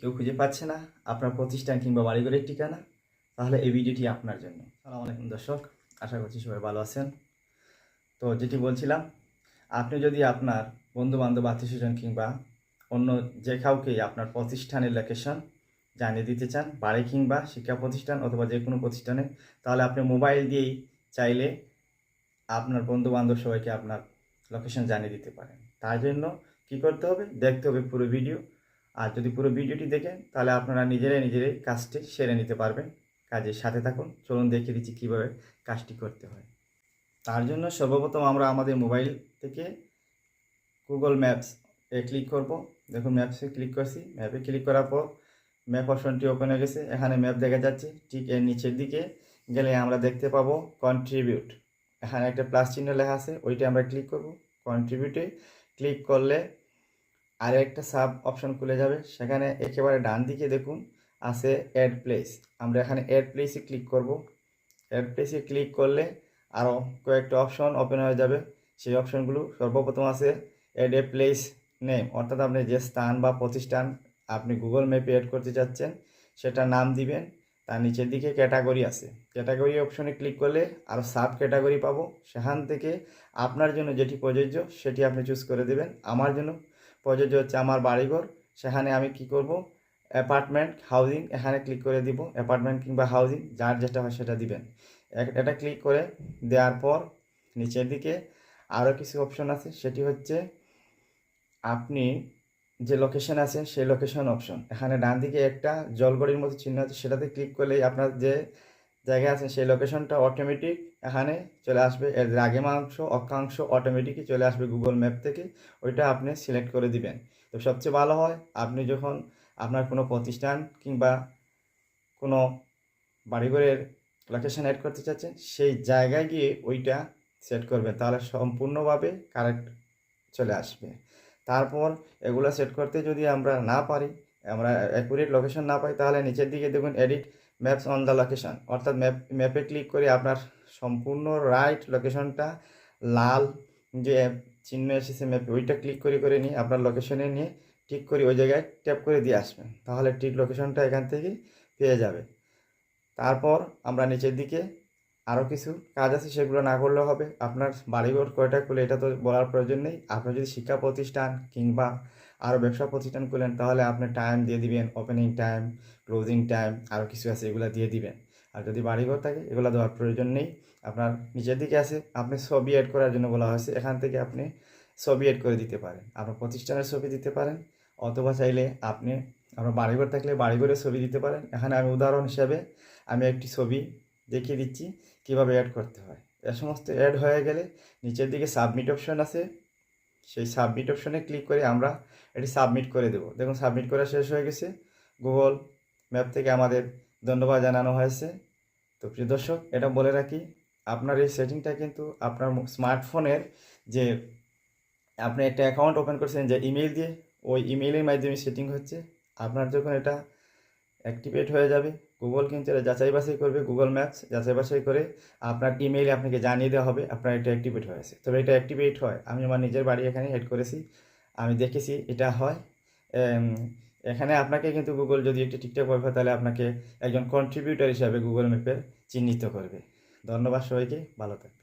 কেউ খুঁজে পাচ্ছে না, আপনার প্রতিষ্ঠান কিংবা বাড়িঘরের ঠিকানা, তাহলে এই ভিডিওটি আপনার জন্য। সালাম আলাইকুম দর্শক, আশা করছি সবাই ভালো আছেন। তো যেটি বলছিলাম, আপনি যদি আপনার বন্ধু বান্ধব আত্মীয় স্বজন কিংবা অন্য যে কাউকে আপনার প্রতিষ্ঠানের লোকেশন জানিয়ে দিতে চান, বাড়ি কিংবা শিক্ষা প্রতিষ্ঠান অথবা যে কোনো প্রতিষ্ঠানে, তাহলে আপনি মোবাইল দিয়েই চাইলে আপনার বন্ধু বান্ধব সবাইকে আপনার লোকেশন জানিয়ে দিতে পারেন। তার জন্য কি করতে হবে? দেখতে হবে পুরো ভিডিও আর যদি পুরো ভিডিওটি দেখেন, তাহলে আপনারা নিজেরাই নিজেরাই কাজটি সেরে নিতে পারবেন। কাজের সাথে থাকুন। চলুন দেখে দিচ্ছি কীভাবে কাজটি করতে হয়। তার জন্য সর্বপ্রথম আমরা আমাদের মোবাইল থেকে গুগল ম্যাপস এ ক্লিক করব। দেখুন, ম্যাপসে ক্লিক করছি। ম্যাপে ক্লিক করার পর ম্যাপ অপশনটি ওপেন হয়ে গেছে। এখানে ম্যাপ দেখা যাচ্ছে। ঠিক এর নিচের দিকে গেলে আমরা দেখতে পাবো কন্ট্রিবিউট এখানে একটা প্লাস চিহ্ন লেখা আছে। ওইটা আমরা ক্লিক করব। কন্ট্রিবিউটে ক্লিক করলে আর একটা সাব অপশন খুলে যাবে। সেখানে একেবারে ডান দিকে দেখুন, আছে অ্যাড প্লেস আমরা এখানে অ্যাড প্লেসে ক্লিক করব। অ্যাড প্লেসে ক্লিক করলে আরও কয়েকটা অপশন ওপেন হয়ে যাবে। সেই অপশনগুলো সর্বপ্রথম আছে অ্যাড এ প্লেস নেম অর্থাৎ আপনি যে স্থান বা প্রতিষ্ঠান আপনি গুগল ম্যাপে অ্যাড করতে চাচ্ছেন সেটা নাম দিবেন। তার নিচের দিকে ক্যাটাগরি আছে। ক্যাটাগরি অপশনে ক্লিক করলে আরও সাব ক্যাটাগরি পাবো। সেখান থেকে আপনার জন্য যেটি প্রযোজ্য, সেটি আপনি চুজ করে দেবেন। আমার জন্য প্রযোজ্য হচ্ছে আমার বাড়িঘর। সেখানে আমি কি করব? অ্যাপার্টমেন্ট হাউজিং এখানে ক্লিক করে দিব। অ্যাপার্টমেন্ট কিংবা হাউজিং যার যেটা হয় সেটা দিবেন। এটা ক্লিক করে দেওয়ার পর নিচের দিকে আরও কিছু অপশন আছে। সেটি হচ্ছে আপনি যে লোকেশন আছে, সেই লোকেশন অপশন এখানে ডান দিকে একটা জলগড়ির মতো চিহ্ন আছে। সেটাতে ক্লিক করলেই আপনার যে জায়গায় আছে, সেই লোকেশনটা অটোমেটিক এখানে চলে আসবে। এর দ্রাঘিমাংশ, অক্ষাংশ অটোমেটিকই চলে আসবে গুগল ম্যাপ থেকে। ওইটা আপনি সিলেক্ট করে দিবেন। তো সবচেয়ে ভালো হয়, আপনি যখন আপনার কোনো প্রতিষ্ঠান কিংবা কোনো বাড়িঘরের লোকেশন অ্যাড করতে চাচ্ছেন, সেই জায়গায় গিয়ে ওইটা সেট করবেন। তাহলে সম্পূর্ণভাবে কারেক্ট চলে আসবে। তারপর এগুলো সেট করতে যদি আমরা না পারি, আমরা অ্যাকুরেট লোকেশন না পাই, তাহলে নিচের দিকে দেখুন edit maps on the location অর্থাৎ ম্যাপ ম্যাপে ক্লিক করে আপনার সম্পূর্ণ রাইট লোকেশনটা লাল, যে চিহ্ন এসেছে ম্যাপে ওইটা ক্লিক করে করে নিয়ে আপনার লোকেশনে নিয়ে ঠিক করে ওই জায়গায় ট্যাপ করে দিয়ে আসবেন। তাহলে ঠিক লোকেশনটা এখান থেকে পেয়ে যাবে। তারপর আমরা নিচের দিকে আরও কিছু কাজ আছে সেগুলো না করলেও হবে। আপনার বাড়িঘর কয়টা খুলে এটা তো বলার প্রয়োজন নেই। আপনি যদি শিক্ষা প্রতিষ্ঠান কিংবা আরও ব্যবসা প্রতিষ্ঠান খুলেন, তাহলে আপনি টাইম দিয়ে দিবেন ওপেনিং টাইম ক্লোজিং টাইম আরও কিছু আছে এগুলো দিয়ে দিবেন। আর যদি বাড়িঘর থাকে, এগুলো দেওয়ার প্রয়োজন নেই। আপনার নিচের দিকে আছে, আপনি ছবি অ্যাড করার জন্য বলা হয়েছে। এখান থেকে আপনি ছবি অ্যাড করে দিতে পারেন। আপনার প্রতিষ্ঠানের ছবি দিতে পারেন। অথবা চাইলে আপনি, আপনার বাড়িঘর থাকলে বাড়িঘরের ছবি দিতে পারেন। এখানে আমি উদাহরণ হিসাবে আমি একটি ছবি দেখিয়ে দিচ্ছি কীভাবে অ্যাড করতে হয়। এ সমস্ত অ্যাড হয়ে গেলে নিচের দিকে সাবমিট অপশন আছে। সেই সাবমিট অপশনে ক্লিক করে আমরা এটি সাবমিট করে দেব। দেখুন সাবমিট করা শেষ হয়ে গেছে। গুগল ম্যাপ থেকে আমাদের ধন্যবাদ জানানো হয়েছে। তো প্রিয় দর্শক, এটা বলে রাখি, আপনার এই সেটিংটা কিন্তু আপনার স্মার্টফোনের যে আপনি একটা অ্যাকাউন্ট ওপেন করছেন যে ইমেল দিয়ে, ওই ইমেইলের মাধ্যমে সেটিং হচ্ছে। আপনার যখন এটা অ্যাক্টিভেট হয়ে যাবে। গুগল কিন্তু এটা যাচাই বাছাই করবে গুগল ম্যাপস যাচাই বাছাই করে আপনার ইমেইলে আপনাকে জানিয়ে দেওয়া হবে, আপনার এটা অ্যাক্টিভেট হয়ে হয়েছে। তবে এটা অ্যাক্টিভেট হয়। আমি আমার নিজের বাড়ি এখানে হেড করেছি, আমি দেখেছি এটা হয়। এখানে আপনাকে কিন্তু গুগল যদি একটি ঠিকঠাক ভাবে হয়, তাহলে আপনাকে একজন কন্ট্রিবিউটার হিসাবে গুগল ম্যাপের চিহ্নিত করবে। ধন্যবাদ সবাইকে, ভালো থাকবেন।